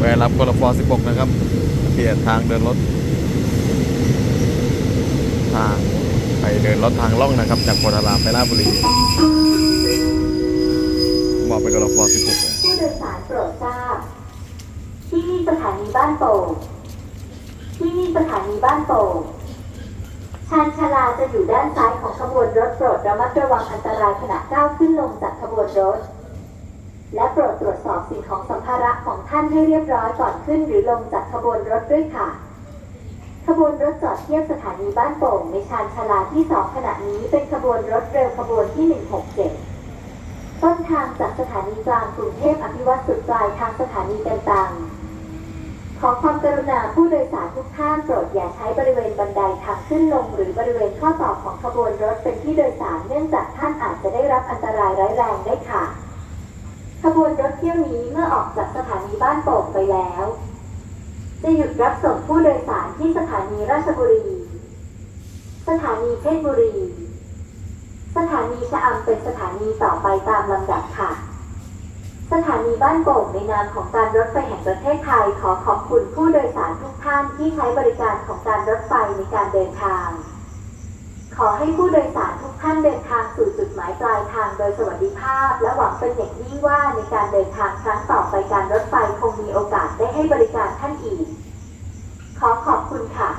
แวรับกรฟ16 นะครับ เปลี่ยนทางเดินรถ ทางไปเดินรถทางล่องนะครับ จากโพธารามไปราชบุรีมองไปกรฟ16เลยผู้โดยสารโปรดทราบ ที่นี่สถานีบ้านโป่งที่นี่สถานีบ้านโป่งชานชาลาจะอยู่ด้านซ้ายของขบวนรถโปรดระมัดระวังอันตรายขณะก้าวขึ้นลงจากขบวนรถ และโปรดตรวจสอบสิ่งของสัมภาระของท่านให้เรียบร้อยก่อนขึ้นหรือลงจากขบวนรถด้วยค่ะ ขบวนรถจอดเทียบสถานีบ้านโป่งในชานชาลาที่สองขณะนี้เป็นขบวนรถเร็วขบวนที่ 167 ต้นทางจากสถานีกลางกรุงเทพอภิวัตสุดปลายทางสถานีต่างๆขอความกรุณาผู้โดยสารทุกท่านโปรดอย่าใช้บริเวณบันไดทางขึ้นลง หรือบริเวณข้อต่อของขบวนรถเป็นที่โดยสารเนื่องจากท่านอาจจะได้รับอันตรายร้ายแรงได้ค่ะ ขบวนรถเที่ยวนี้เมื่อออกจากสถานีบ้านโป่งไปแล้ว จะหยุดรับส่งผู้โดยสารที่สถานีราชบุรี สถานีเพชรบุรี สถานีชะอำเป็นสถานีต่อไปตามลำดับค่ะ สถานีบ้านโป่งในนามของการรถไฟแห่งประเทศไทยขอขอบคุณผู้โดยสารทุกท่านที่ใช้บริการของการรถไฟในการเดินทาง ขอให้ผู้โดยสารทุกท่านเดินทางสู่จุดหมายปลายทางโดยสวัสดิภาพ และหวังเป็นอย่างยิ่งว่าในการเดินทางครั้งต่อไปการรถไฟคงมีโอกาสได้ให้บริการท่านอีก ขอขอบคุณค่ะ